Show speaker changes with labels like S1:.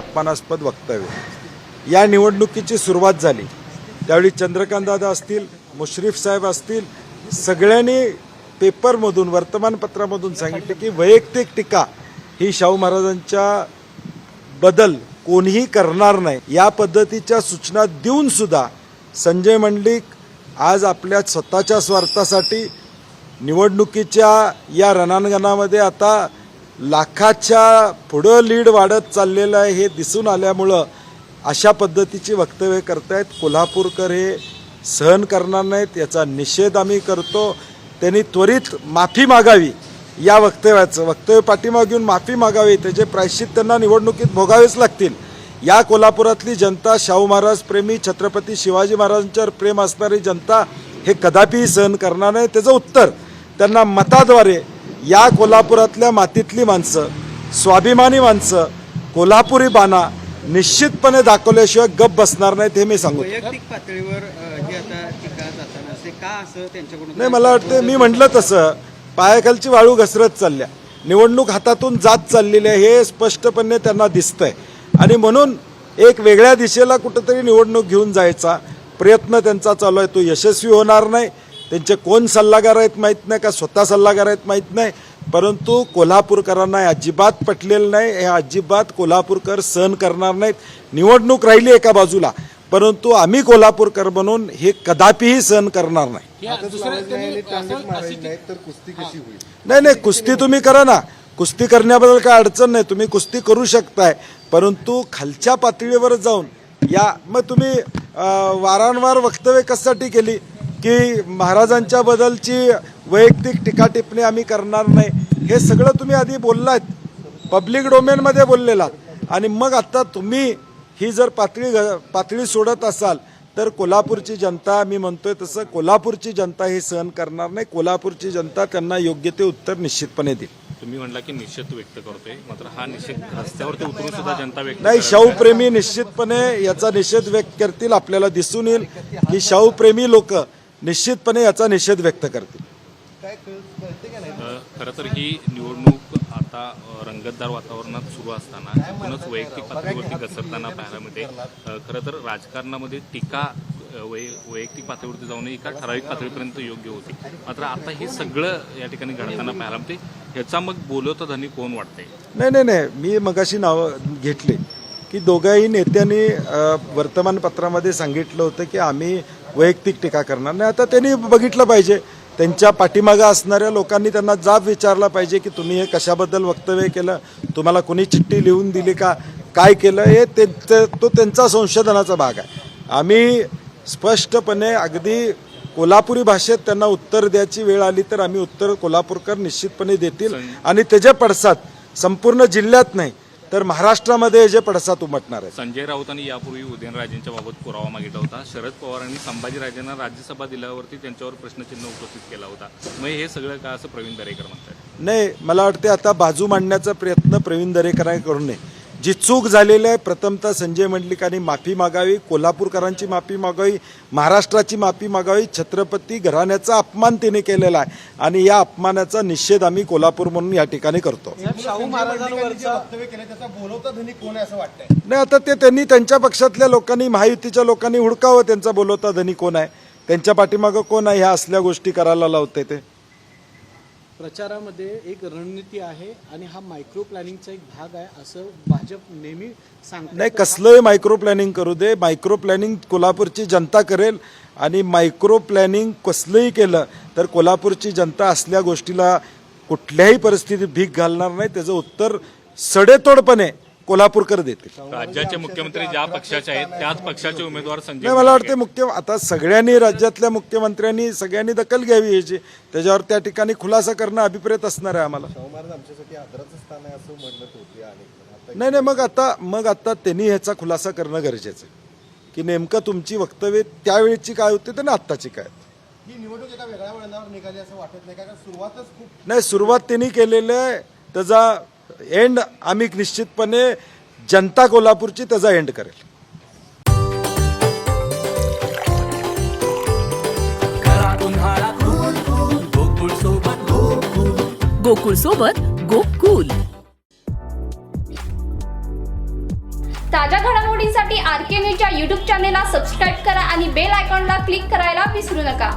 S1: अपमानास्पद वक्तव्य. या निवडणुकीची सुरुवात झाली. त्यावेळी चंद्रकांतदादा असतील मुश्रीफ साहेब असतील सगळ्यांनी पेपरमधून वर्तमानपत्रामधून सांगितले की वैयक्तिक टीका ही शाहू महाराजांच्या बदल कोणीही करणार नाही. या पद्धतीच्या सूचना देऊन सुद्धा संजय मंडलिक आज आपल्या स्वतःच्या स्वार्थासाठी निवडणुकीच्या या रणांगणामध्ये आता लाखाच्या पुढं लीड वाढत चाललेलं आहे हे दिसून आल्यामुळं अशा पद्धतीची वक्तव्य करतायत. कोल्हापूरकर हे सहन करणार नाहीत याचा निषेध आम्ही करतो. त्यांनी त्वरित माफी मागावी या वक्तव्याचं. वक्तव्य पाठीमाग घेऊन माफी मागावी त्याचे प्रायश्चित त्यांना निवडणुकीत भोगावेच लागतील. या कोल्हापुरातली जनता शाहू महाराज प्रेमी छत्रपती शिवाजी महाराजांच्यावर प्रेम असणारी जनता हे कदापिही सहन करणार नाही. त्याचं उत्तर त्यांना मताद्वारे या कोल्हापुरातल्या मातीतली माणसं स्वाभिमानी माणसं कोल्हापुरी बाणा निश्चितपणे दाखवल्याशिवाय गप बसणार नाहीत हे मी सांगू.
S2: वैयक्तिक पातळीवर अ, आता टीका जाताना असे का असं त्यांच्याकडून
S1: नाही मला वाटतं मी म्हटलं तसं पायाखालची वाळू घसरत चालल्या. निवडणूक हातातून जात चाललेली आहे हे स्पष्टपणे त्यांना दिसतंय. आणि म्हणून एक वेगळ्या दिशेला कुठंतरी निवडणूक घेऊन जायचा प्रयत्न त्यांचा चालू आहे तो यशस्वी होणार नाही. त्यांचे कोण सल्लागार आहेत माहीत नाही का स्वतः सल्लागार आहेत माहीत नाही. परंतु कोल्हापूरकरांना हे अजिबात पटलेलं नाही हे अजिबात कोल्हापूरकर सहन करणार नाहीत. निवडणूक राहिली एका बाजूला परंतु आम्ही कोल्हापूरकर बनून हे कदापिही सहन करणार नाही. नाही नाही कुस्ती तुम्ही करा ना. कुस्ती करण्याबद्दल काय अडचण नाही तुम्ही कुस्ती करू शकताय. परंतु खालच्या पातळीवर जाऊन या मग तुम्ही वारंवार वक्तव्य कशासाठी केली? की महाराजांच्या बद्दलची वैयक्तिक टीका टिप्पणी आम्ही करणार नाही. हे सगळं तुम्ही आधी बोललात. पब्लिक डोमेनमध्ये बोललेलात आणि मग आता तुम्ही ही जर पातळी पातळी सोडत असाल तर कोल्हापूरची जनता मी म्हणतोय तसं कोल्हापूरची जनता हे सहन करणार नाही. कोल्हापूरची जनता त्यांना योग्य ते उत्तर निश्चितपणे देईल.
S3: तुम्ही म्हणला की निषेध व्यक्त करतोय. मात्र हा निषेध रस्त्यावरती उतरून सुद्धा जनता व्यक्त
S1: नाही शाहूप्रेमी निश्चितपणे याचा निषेध व्यक्त करतील आपल्याला दिसून येईल. की शाहूप्रेमी लोक निश्चितपणे याचा निषेध व्यक्त करतील.
S3: खरं तर ही निवडणूक आता रंगतदार वातावरणात सुरू असताना एकूणच वैयक्तिक पातळीवरती घसरताना पाहायला मिळते. खरं तर राजकारणामध्ये टीका वै वैयक्तिक पातळीवरती जाऊन एका ठराविक पातळीपर्यंत योग्य होती. मात्र आता हे सगळं या ठिकाणी घडताना पाहायला मिळते. ह्याचा मग बोलवता धनी कोण वाटतंय?
S1: नाही नाही नाही. मी मगाशी नावं घेतली की दोघाही नेत्यांनी वर्तमानपत्रामध्ये सांगितलं होतं की आम्ही वैयक्तिक टीका करणार नाही. आता त्यांनी बघितलं पाहिजे. त्यांच्या पाठीमागं असणाऱ्या लोकांनी त्यांना जाब विचारला पाहिजे की तुम्ही हे कशाबद्दल वक्तव्य केलं? तुम्हाला कोणी चिठ्ठी लिहून दिली का? काय केलं? हे ते ते- त्यांचा संशोधनाचा भाग आहे. आम्ही स्पष्टपणे अगदी कोल्हापुरी भाषेत त्यांना उत्तर द्यायची वेळ आली तर आम्ही उत्तर कोल्हापूरकर निश्चितपणे देतील. आणि त्याचे पडसाद संपूर्ण जिल्ह्यात नाही. तर महाराष्ट्रामध्ये जे पडसाद उमटणार आहे
S3: संजय राऊतांनी यापूर्वी उदयनराजेंच्या बाबत पुरावा मागितला होता. शरद पवारांनी संभाजीराजेंना राज्यसभा दिल्यावरती त्यांच्यावर प्रश्नचिन्ह उपस्थित केला होता. मग हे सगळं का असं प्रवीण दरेकर म्हणतात
S1: नाही मला वाटते आता बाजू मांडण्याचा प्रयत्न प्रवीण दरेकरांनी करू नये जी चूक झालेली आहे प्रथमतः संजय मंडलिकांनी माफी मागावी कोल्हापूरकरांची माफी मागावी महाराष्ट्राची माफी मागावी छत्रपती घराण्याचा अपमान तिने केलेला आहे. आणि या अपमानाचा निषेध आम्ही कोल्हापूर म्हणून या ठिकाणी करतो.
S4: शाहू महाराजांवरचं वक्तव्य केलं त्याचा बोलवता धनी कोण आहे असं वाटतंय?
S1: नाही आता ते त्यांनी त्यांच्या पक्षातल्या लोकांनी महायुतीच्या लोकांनी हुडकावं त्यांचा बोलवता धनी कोण आहे? त्यांच्या पाठीमागं कोण आहे? ह्या असल्या गोष्टी करायला लावते ते.
S5: प्रचारामध्ये एक रणनीती आहे आणि हा मायक्रो प्लॅनिंगचा एक भाग आहे असं भाजप नेहमी सांगते.
S1: नाही कसलंही मायक्रो प्लॅनिंग करू दे. मायक्रो प्लॅनिंग कोल्हापूरची जनता करेल आणि मायक्रो प्लॅनिंग कसलंही केलं तर कोल्हापूरची जनता असल्या गोष्टीला कुठल्याही परिस्थितीत भीक घालणार नाही. त्याचं उत्तर सडेतोडपणे कोल्हापूरकर देतील.
S3: राज्याचे मुख्यमंत्री ज्या पक्षाचे आहेत त्याच पक्षाचे उमेदवार संजय
S1: नाही मला वाटते मुख्य आता सगळ्यांनी राज्यातल्या मुख्यमंत्र्यांनी सगळ्यांनी दखल घ्यावी याची त्याच्यावर त्या ठिकाणी खुलासा करणं अभिप्रेत असणार आहे आम्हाला.
S4: शाहू महाराज आमच्यासाठी आदराचं स्थान आहे असं म्हणत होते अनेक
S1: नाही नाही मग आता मग आता त्यांनी ह्याचा खुलासा करणं गरजेचं आहे. की नेमकं तुमची वक्तव्य त्यावेळीची काय होती तर आत्ताची काय
S4: ही निवडणूक एका वेगळ्या वळणावर निघाली असं वाटत नाही कारण सुरुवातच खूप
S1: नाही सुरुवात त्यांनी केलेलं आहे. त्याचा एंड आम्ही निश्चितपणे जनता कोल्हापूरची त्याचा एंड करेल.
S6: गोकुळ सोबत गोकुल. ताज्या घडामोडींसाठी आर के न्यूजच्या यूट्यूब चॅनेलला सबस्क्राईब करा आणि बेल आयकॉनला क्लिक करायला विसरू नका.